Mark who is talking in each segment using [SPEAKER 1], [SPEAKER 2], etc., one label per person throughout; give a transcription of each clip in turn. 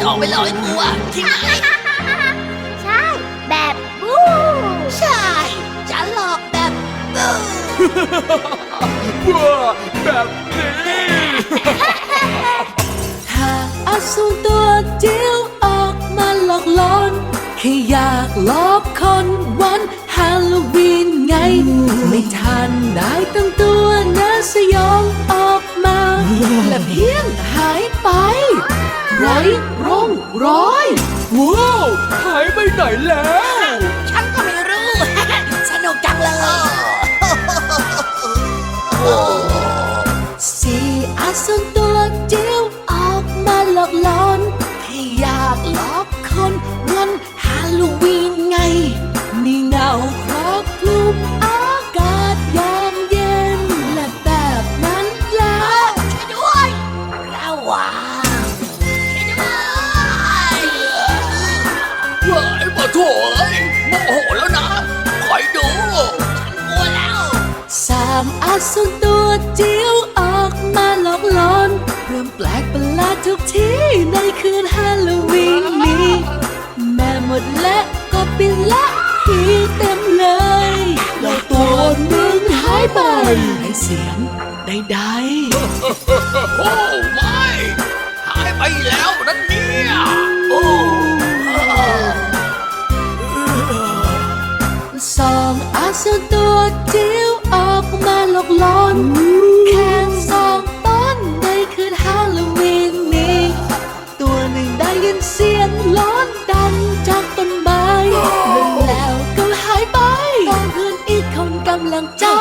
[SPEAKER 1] จะออกไปหลอกไอ้บัวที่ไหน
[SPEAKER 2] ใช่ แบบบู๊
[SPEAKER 1] ใช่จะหลอกแบบบู
[SPEAKER 3] ว้าแบบนี้
[SPEAKER 4] ถ้าอาสูรตัวเดียวออกมาหลอกหลอนแค่อยากหลอกคนวันฮาโลวีนไง ไม่ทันได้ตั้งตัวนะสยองออกมาและเพียงหายไป ไรร่องรอย
[SPEAKER 3] ว้าวหายไปไหนแล้ว
[SPEAKER 1] ฉันก็ไม่รู้ สนุกจังเลยา
[SPEAKER 4] มอาสูรตัวเดียวออกมาหลอกหลอน เริ่มแปลกประหลาดทุกที่ในคืนฮาโลวีนนี้ แม่หมดและก็ปินและผีเต็มเลยแล้วตัวมึงหายไปให้เสียงใด
[SPEAKER 3] โอ้ไม่หายไปแล้วนั่นเนี่ยโอ้
[SPEAKER 4] ๆสองอาสูรตัวเดียวออก มาหลอกหลอนแค่สองต้นในคืนฮาโลวีนนี้ ตัวหนึ่งได้ยินเสียงร้อนดังจากต้นไม้แล้วก็หายไปตอนเพื่อนอีกคนกำลังจ้า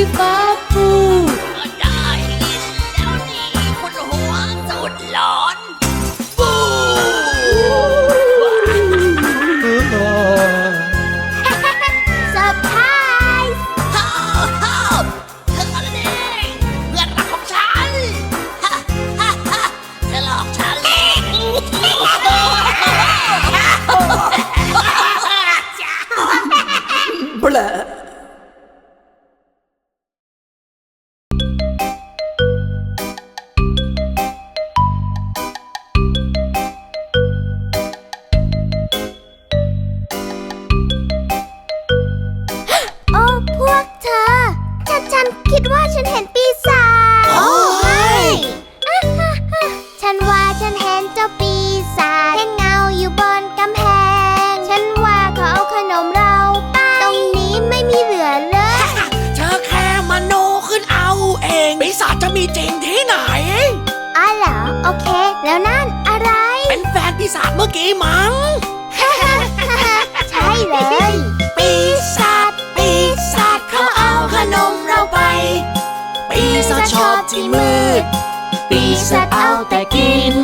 [SPEAKER 4] สี
[SPEAKER 3] ปี
[SPEAKER 2] ศาจช
[SPEAKER 1] อบที่มืด ปีศาจเอาแต่กิน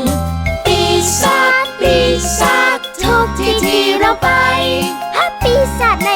[SPEAKER 1] ปีศาจปีศาจทุกที่ที่เราไป
[SPEAKER 2] ฮะปีศาจใน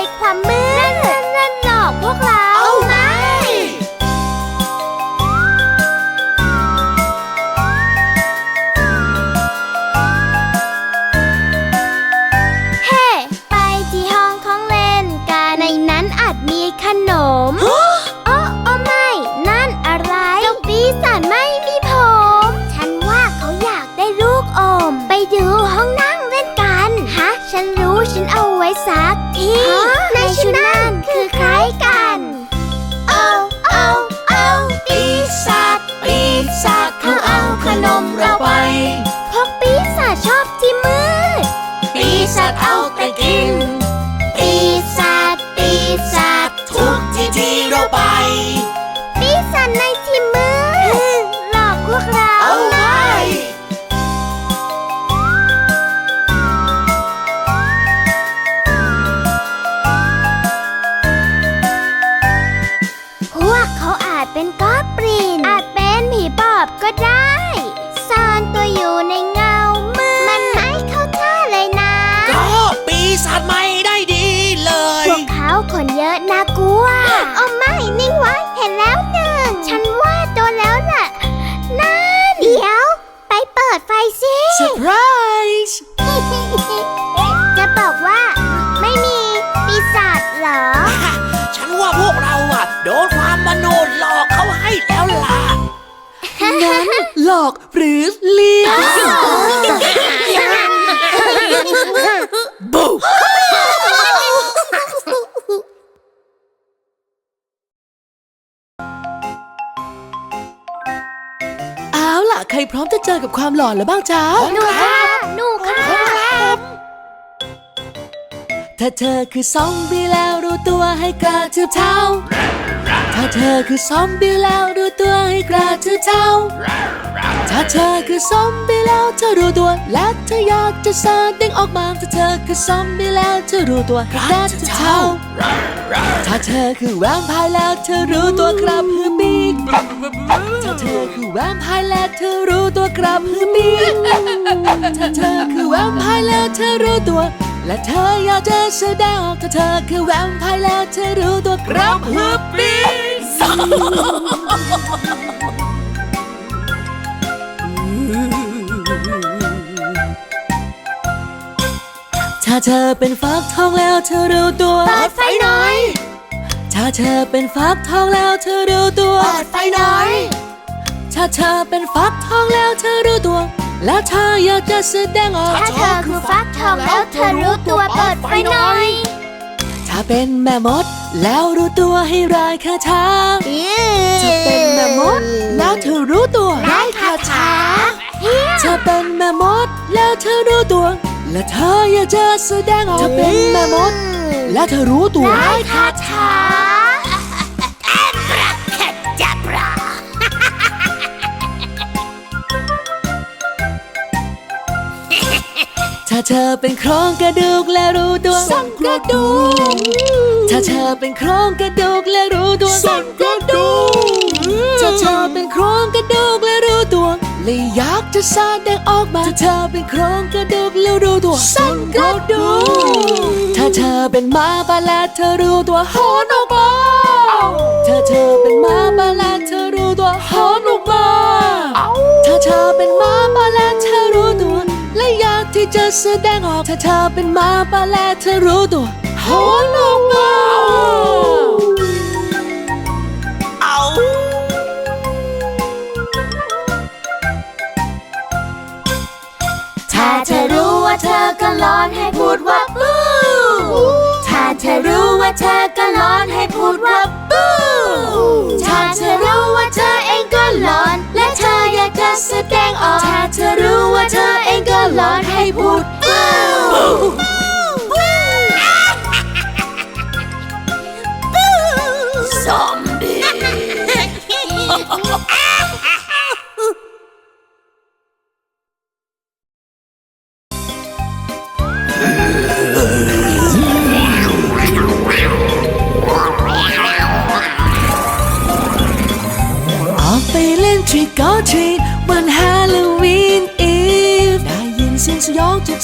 [SPEAKER 2] มมโนหลอก
[SPEAKER 1] เขา
[SPEAKER 2] ให้แล้ว
[SPEAKER 1] ล่ะ
[SPEAKER 4] นั้นหลอกหรือเลี้ยงเอาล่ะ ใครพร้อมจะเจอกับความหลอนแล้วบ้างจ๊ะ
[SPEAKER 2] หนูค่ะหนูค่ะ
[SPEAKER 4] ถ้าเธอคือซอมบี้แล้วรู้ตัวให้กระทืบเท้า ถ้าเธอคือซอมบี้แล้วรู้ตัวให้กระทืบเท้า ถ้าเธอคือซอมบี้แล้วเธอรู้ตัวและเธออยากจะแสดงออกมาถ้าเธอคือซอมบี้แล้วเธอรู้ตัวกระทืบเท้า ถ้าเธอคือแวมไพร์แล้วเธอรู้ตัวกระพือปีก ถ้าเธอคือแวมไพร์แล้วเธอรู้ตัวกระพือปีก ถ้าเธอคือแวมไพร์แล้วเธอรู้ตัว และเธออยากจะแสดงออกถ้าเธอคือแวมไพร์แล้วเธอรู้ตัวกระพือปีกถ้าเธอเป็นฟักทองแล้วเธอรู้ตัว
[SPEAKER 1] เปิดไฟหน่อย
[SPEAKER 4] ถ้าเธอเป็นฟักทองแล้วเธอรู้ตัว
[SPEAKER 1] เปิดไฟหน่อย
[SPEAKER 4] ถ้าเธอเป็นฟักทองแล้วเธอรู้ตัว และเธออยากจะแสดงออก
[SPEAKER 2] ถ้าเธอคือฟักทองแล้วเธอรู้ตัวเปิดไฟหน่อย
[SPEAKER 4] ถ้าเป็นแม่มด แล้วรู้ตัวให้รายคาถาถ้าเป็นแม่มด แล้วเธอรู้ตัว
[SPEAKER 2] ได้คาถา
[SPEAKER 4] ถ้าเป็นแม่มด แล้วเธอรู้ตัว และเธออยากจะแสดงออกถ้าเป็นแม่มด แล้วเธอรู้ตัว
[SPEAKER 2] ได้คาถา
[SPEAKER 4] เธอเป็นโครงกระดูกและรู้ตัวสั่นกระดูก ถ้าเธอเป็นโครงกระดูกและรู้ตัวสั่นกระดูก ถ้าเธอเป็นโครงกระดูกและรู้ตัวและอยากจะแสดงออกมาถ้าเธอเป็นโครงกระดูกแล้วรู้ตัวสั่นกระดูก ถ้าเธอเป็นหมาป่าและเธอรู้ตัวหอนออกมาถ้าเธอเป็นหมาป่าและเธอรู้ตัวหอนออกมาถ้าเธอเป็นหมาป่าและเธอรู้ตัวและอยาก ที่จะแสดงออกถ้าเธอเป็นหมาป่าและเธอรู้ตัวหอนออกมา
[SPEAKER 1] เอา
[SPEAKER 2] ถ้าเธอรู้ว่าเธอก็ร้อนให้พูดว่าบูถ้า เธอรู้ว่าเธอก็ร้อนให้พูดว่าบูถ้าเธอรู้ว่าเธอเองก็ร้อน และเธออยากจะแสดงออก ถ้าเธอรู้ว่าเธอเองก็ร้อนให้พูดบู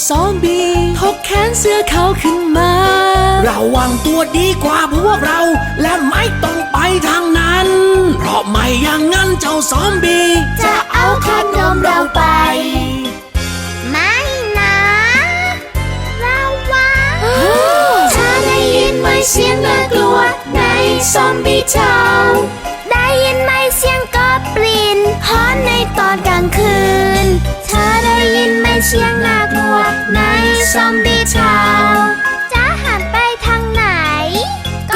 [SPEAKER 4] ซอมบี้พกแขนเสื้อเขาขึ้นมา
[SPEAKER 1] ระวังตัวดีกว่าพวกเรา และไม่ต้องไปทางนั้น เพราะไม่อย่างนั้นเจ้าซอมบี้
[SPEAKER 2] จะเอาขนมเราไป ไม่นะระวังถ้าได้ยินไหมเสียงน่ากลัว ในซอมบี้เช้าได้ยินไหมเสียงกอบลินฮอนในตอนกลางคืน เธอได้ยินไหมเสียงน่ากลัวใน ซอมบี้เช้าจะหันไปทางไหน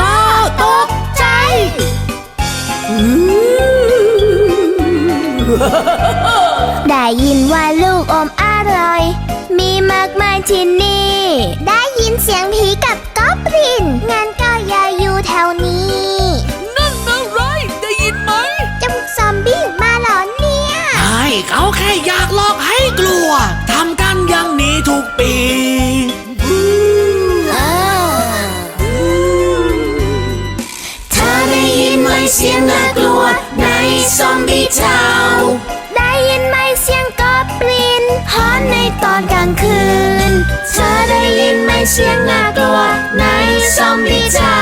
[SPEAKER 2] ก็ตกใจ ได้ยินว่าลูกอมอร่อย มีมากมายที่นี่ ได้ยินเสียงผีกับก๊อบลินงั้น ก
[SPEAKER 1] ปี
[SPEAKER 2] เธอได้ยินไหมเสียงน่ากลัว ในซอมบี้เช้าได้ยินไหมเสียงกอบลินฮอนในตอนกลางคืน เธอได้ยินไหมเสียงน่ากลัว ในซอมบี้เช้า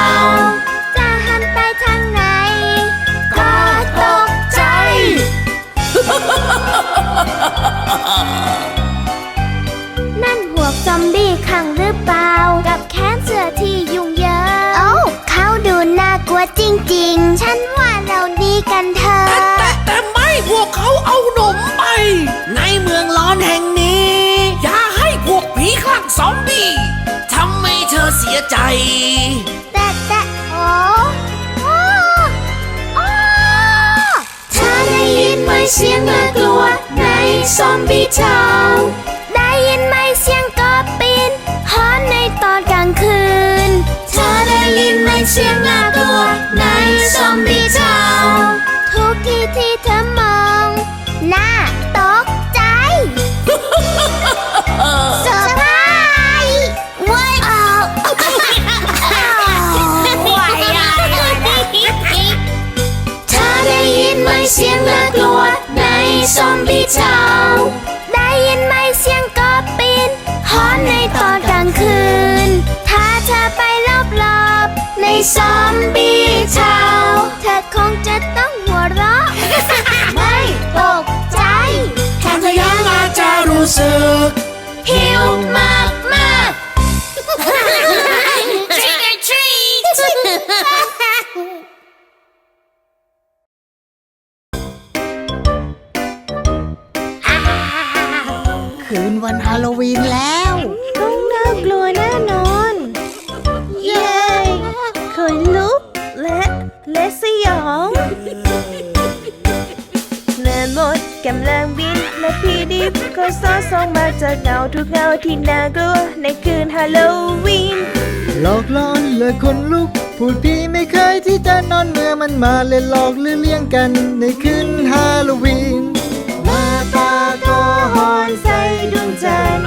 [SPEAKER 2] จริง ฉันว่าเราดีกันเถอะ
[SPEAKER 1] แต่แต่ไม่พวกเขาเอาหนมไป ในเมืองร้อนแห่งนี้ อย่าให้พวกผีคลั่งซอมบี้ทำให้เธอเสียใจ
[SPEAKER 2] แต่แต่โอ้โอ้โอ้เธอได้ยินไหมเสียงน่ากลัวในซอมบี้เช้าไเช้า ได้ยินไหมเสียงกอบปินฮอนในตอนกลางคืน ถ้าเธอไปรอบๆในซอมบี้เช้าเธอคงจะต้อง วั
[SPEAKER 1] น
[SPEAKER 5] ฮาโลวีนแล้ว
[SPEAKER 2] ต้องน่ากลัวแน่นอน เย้ขนลุกและและสยอง
[SPEAKER 6] แม่มดกำลังบินและพี่ดิบก็ซอส่องมาจากเงาทุกเงาที่น่ากลัวในคืนฮาโลวีน
[SPEAKER 5] หลอกล่อนและคนลุกพูดพี่ไม่เคยที่จะนอนเมื่อมันมาเล่นหลอกหรือเลี้ยงกันในคืนฮาโลวีนมา ตาก็หอนใส่ดวงจัน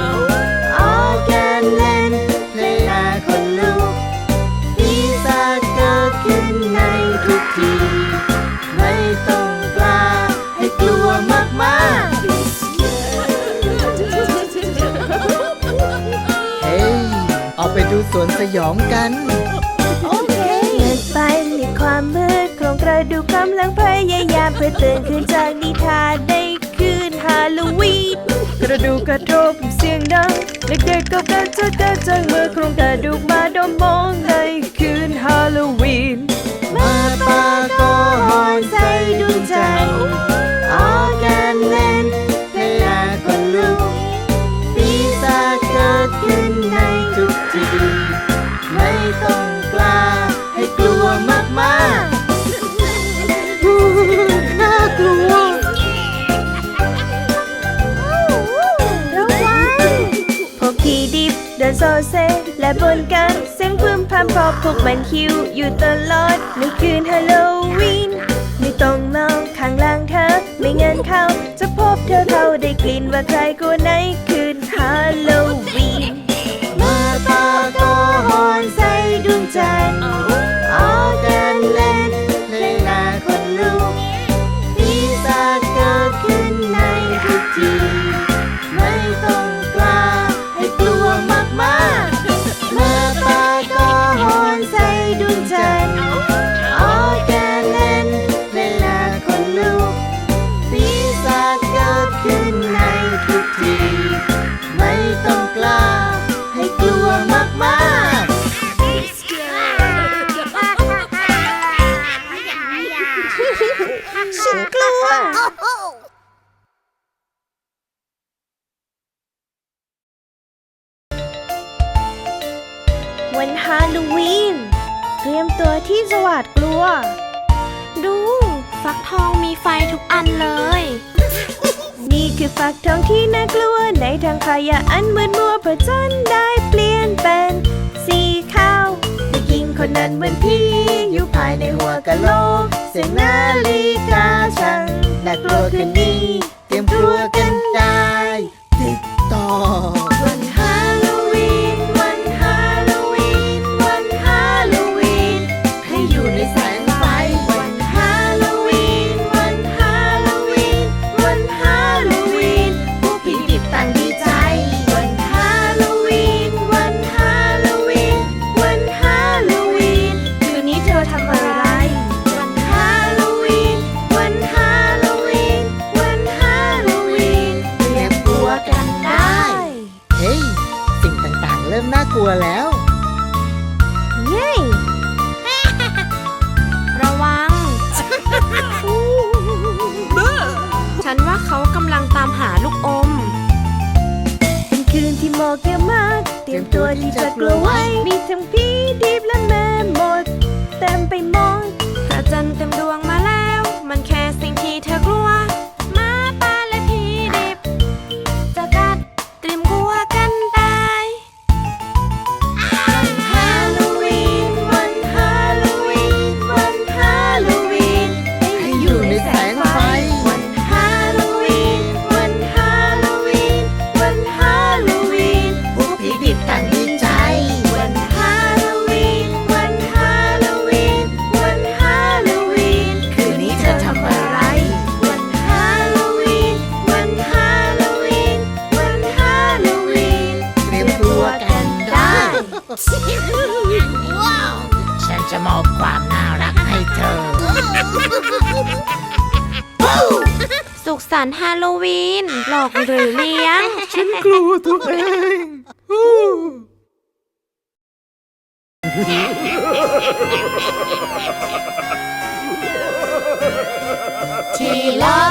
[SPEAKER 5] ทร์ออกแกนเล่นเพลงหน้าคนลุกปีศาจเกิดขึ้นในทุกที ไม่ต้องกล้าให้กลัวมากๆเฮ้ยออกไปดูสวนสยองกัน
[SPEAKER 6] โอเคเดินไปในความมืดโครงกระดูกกำลังพยายามเพื่อตื่นขึ้นจากนิทานในาโลวีนกระดูกกระทบเสียงดัง เด็กๆก็กระจุดกระจังเมื่อโครงกระดูกมาดมมองในคืนฮาโลวีน
[SPEAKER 5] มาตาก็หอนใส่ดวงจั กมัน
[SPEAKER 6] คิวอยู่ตลอดในคืนฮาโลวีนไม่ต้องมองข้างล่างเธอ ไม่งั้นเขาจะพบเธอเขาได้กลิ่นว่าใครกูในคืนฮาโลวีน
[SPEAKER 5] วัน
[SPEAKER 6] ฮาโลวีน เตรียมตัวที่จะหวาดกลัว
[SPEAKER 2] ดู ฟักทองมีไฟทุกอันเลย
[SPEAKER 6] นี่คือฝักทองที่น่ากลัว ในทางขยะอันมืดมัวพระจันทร์ได้เปลี่ยนเป็นสีขาวเด็กหญิงคนนั้นเหมือนพี่อยู่ภายในหัวกะโหลกเสียงนาฬิกาช่างน่ากลัวขึ้นนี้
[SPEAKER 5] เตรียมกลัวกันได้ ติดต่อ
[SPEAKER 6] วั กเยอะมาก เตรียมตัว
[SPEAKER 5] ที่จะกลัวไว้ มีทั้งพีดีบและแม่มด เต็มไปหมด
[SPEAKER 6] พระจันทร์เต็มดวง กหรื
[SPEAKER 5] อเลี้ยง
[SPEAKER 7] ฉันก
[SPEAKER 6] ลัว
[SPEAKER 2] ตัวเองที่ลอ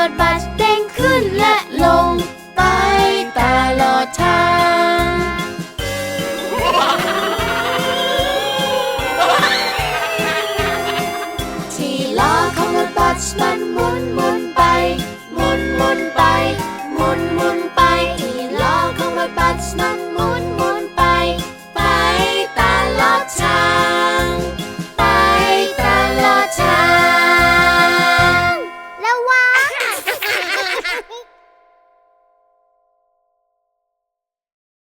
[SPEAKER 2] pilot bus